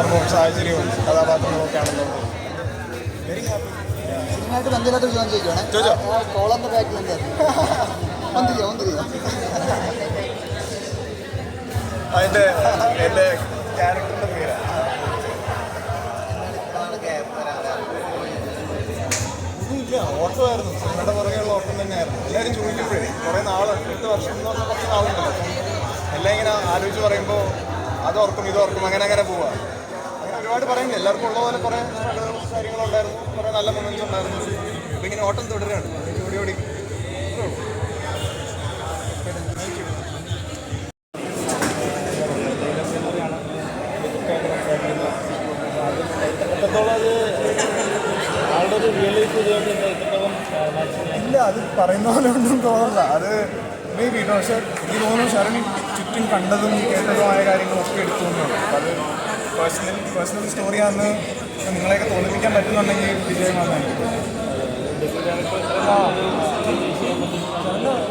സന്ദർഭവും സാഹചര്യവും കഥാപാത്രങ്ങളും ഒക്കെ ആണല്ലോ വെരി ഹാപ്പി സിനിമയായിട്ട് ചോദിച്ചോ. ബാക്കിൽ അതിന്റെ എന്റെ ക്യാരക്ടറിന്റെ പേരാണ് ഒന്നുമില്ല ഓട്ടമായിരുന്നു സിനിമയുടെ പുറകെയുള്ള ഓട്ടം തന്നെയായിരുന്നു. എല്ലാവരും ചോദിക്കുമ്പോഴേ കുറേ നാൾ എട്ട് വർഷം എന്ന് പറഞ്ഞാൽ കുറച്ച് നാളുണ്ടല്ലോ. എല്ലാം ഇങ്ങനെ ആലോചിച്ച് പറയുമ്പോൾ അത് ഓർക്കും ഇത് ഓർക്കും അങ്ങനെ അങ്ങനെ പോവാ. ഒരുപാട് പറയുന്നു എല്ലാവർക്കും ഉള്ള പോലെ കുറേ കാര്യങ്ങളുണ്ടായിരുന്നു കുറേ നല്ല മൊമെന്റ്സ് ഉണ്ടായിരുന്നു. അപ്പൊ ഇങ്ങനെ ഓട്ടം തുടരുകയാണ്. ഓടി ഓടി. ഇല്ല അത് പറയുന്ന പോലെ ഒന്നും തോന്നില്ല അത് മേ ബി പക്ഷെ എനിക്ക് തോന്നുന്നു ശരണി ചുറ്റും കണ്ടതും കേട്ടതുമായ കാര്യങ്ങളൊക്കെ എടുത്തുകൊണ്ടാണ് അപ്പം അത് പേഴ്സണൽ പേഴ്സണൽ സ്റ്റോറിയാണെന്ന് നിങ്ങളെയൊക്കെ തോന്നിപ്പിക്കാൻ പറ്റുന്നുണ്ടെങ്കിൽ വിജയമാണ്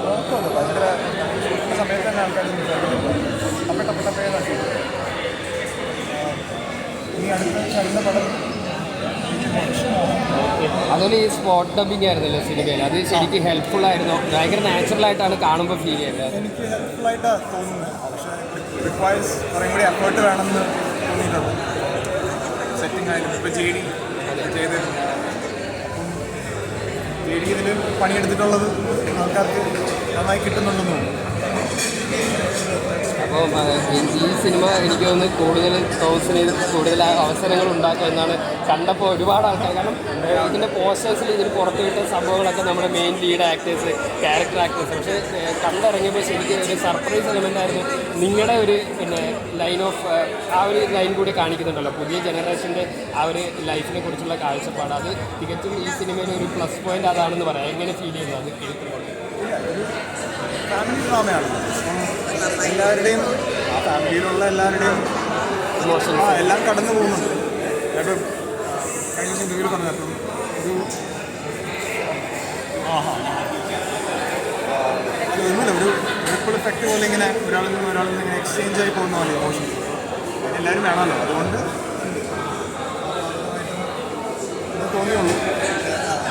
കുഴപ്പമില്ല. ഭയങ്കര ഈ സമയത്ത് തന്നെ ആൾക്കാർ അപ്പെട്ടപ്പെട്ടപ്പേന്നൊക്കെ ഇനി അടുത്ത ശരണ്യ പടം അതുപോലെ ഈ സ്പോട്ട് ഡബിങ് ആയിരുന്നല്ലോ സിനിമയിൽ അത് ശരിക്കും ഹെൽപ്ഫുൾ ആയിരുന്നു. ഭയങ്കര നാച്ചുറൽ ആയിട്ടാണ് കാണുമ്പോൾ ഫീൽ ചെയ്യുന്നത്. എനിക്ക് ഹെൽപ്ഫുൾ ആയിട്ടാണ് തോന്നുന്നത്. പക്ഷേ റിക്വയർസ് കുറേ കൂടി എഫേർട്ട് വേണമെന്ന് തോന്നിയിട്ടുണ്ട് സെറ്റിംഗ് ആയാലും ഇപ്പോൾ ജെ ഡി ചെയ്ത് ജെ ഡി ഇതിൽ പണിയെടുത്തിട്ടുള്ളത് ആൾക്കാർക്ക് നന്നായി കിട്ടുന്നുണ്ടെന്ന് തോന്നുന്നു. അപ്പോൾ ഈ സിനിമ എനിക്ക് തോന്നുന്നു കൂടുതൽ തോമസിന് ഇത് കൂടുതൽ അവസരങ്ങൾ ഉണ്ടാക്കുക എന്നാണ് കണ്ടപ്പോൾ ഒരുപാട് ആൾക്കാർ. കാരണം ഇതിന്റെ പോസ്റ്റേഴ്സിൽ ഇതിന് പുറത്ത് വിട്ട സംഭവങ്ങളൊക്കെ നമ്മുടെ main lead actors character actors പക്ഷേ കണ്ടിറങ്ങിയപ്പോൾ ശരിക്കും ഒരു സർപ്രൈസ് എലമെന്റ് ആയിരുന്നു നിങ്ങളുടെ ഒരു പിന്നെ ലൈൻ ഓഫ് ആ ഒരു ലൈൻ കൂടി കാണിക്കുന്നുണ്ടല്ലോ. പുതിയ ജനറേഷന്റെ ആ ഒരു ലൈഫിനെ കുറിച്ചുള്ള കാഴ്ചപ്പാട്. അത് തികച്ചും ഈ സിനിമയിലെ ഒരു പ്ലസ് പോയിന്റ് അതാണെന്ന് പറയാം. എങ്ങനെ ഫീൽ ചെയ്യുന്നു അത് കേൾക്കുമ്പോൾ ഫാമിലി ഡ്രാമയാണ് എല്ലാവരുടെയും ഫാമിലിയിലുള്ള എല്ലാവരുടെയും ആ എല്ലാം കടന്നു പോകുന്നുണ്ട് ഇപ്പം കഴിഞ്ഞ ദിവസം ഇന്റർവ്യൂവിൽ പറഞ്ഞു അപ്പം ഒരു ആഹാ. ഒന്നുമില്ല ഒരു ഇഫക്റ്റ് പോലെ ഇങ്ങനെ ഒരാളിൽ നിന്ന് ഒരാളിൽ നിന്ന് ഇങ്ങനെ എക്സ്ചേഞ്ച് ആയി പോകുന്ന പോലെ ഇമോഷൻ എല്ലാവരും വേണമല്ലോ. അതുകൊണ്ട് ഇത് തോന്നിയുള്ളൂ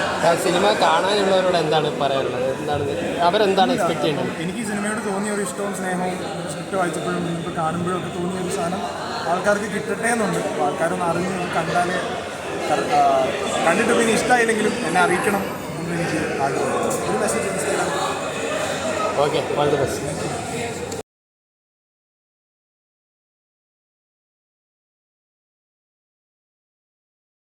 ആ സിനിമ കാണാനുള്ളവരോട് എന്താണ് പറയാനുള്ളത്? എന്താണ് അവരെന്താണ് എക്സ്പെക്ട് ചെയ്യേണ്ടത്? എനിക്ക് സിനിമയോട് തോന്നിയ ഒരു ഇഷ്ടവും സ്നേഹവും സ്ക്രിപ്റ്റ് വായിച്ചപ്പോഴും ഇപ്പോൾ കാണുമ്പോഴും ഒക്കെ തോന്നിയ ഒരു സാധനം ആൾക്കാർക്ക് കിട്ടട്ടെ എന്നുണ്ട്. ആൾക്കാരൊന്ന് അറിഞ്ഞ് കണ്ടാലേ കണ്ടിട്ട് പിന്നെ ഇഷ്ടമായില്ലെങ്കിലും എന്നെ അറിയിക്കണം എന്ന് എനിക്ക് ആഗ്രഹമുണ്ട്. ഒരു message Instagram okay all the best